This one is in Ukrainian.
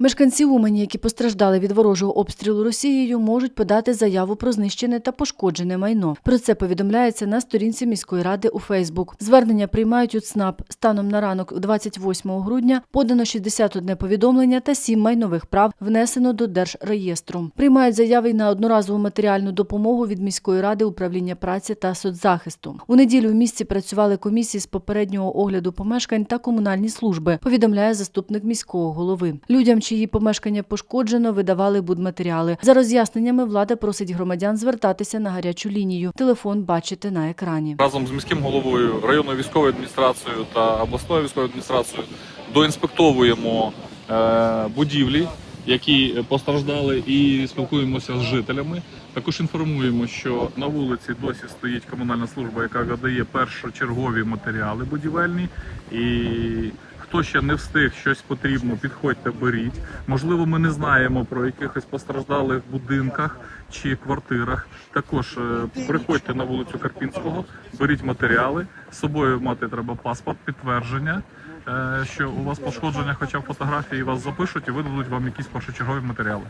Мешканці Умані, які постраждали від ворожого обстрілу Росією, можуть подати заяву про знищене та пошкоджене майно. Про це повідомляється на сторінці міської ради у Фейсбук. Звернення приймають у ЦНАП. Станом на ранок 28 грудня подано 61 повідомлення та 7 майнових прав внесено до Держреєстру. Приймають заяви й на одноразову матеріальну допомогу від міської ради управління праці та соцзахисту. У неділю в місті працювали комісії з попереднього огляду помешкань та комунальні служби. Повідомляє заступник міського голови. Людям, чиї помешкання пошкоджено, видавали будматеріали. За роз'ясненнями влада просить громадян звертатися на гарячу лінію. Телефон бачите на екрані. разом з міським головою, районною військовою адміністрацією та обласною військовою адміністрацією доінспектовуємо е, будівлі, які постраждали, і спілкуємося з жителями. Також інформуємо, що на вулиці досі стоїть комунальна служба, яка видає першочергові матеріали будівельні. І хто ще не встиг щось потрібно, підходьте, беріть. Можливо, ми не знаємо про якихось постраждалих будинках чи квартирах. Також е, приходьте на вулицю Карпінського, беріть матеріали. З собою мати треба паспорт, підтвердження, е, що у вас пошкодження, хоча фотографії вас запишуть і видадуть вам якісь першочергові матеріали.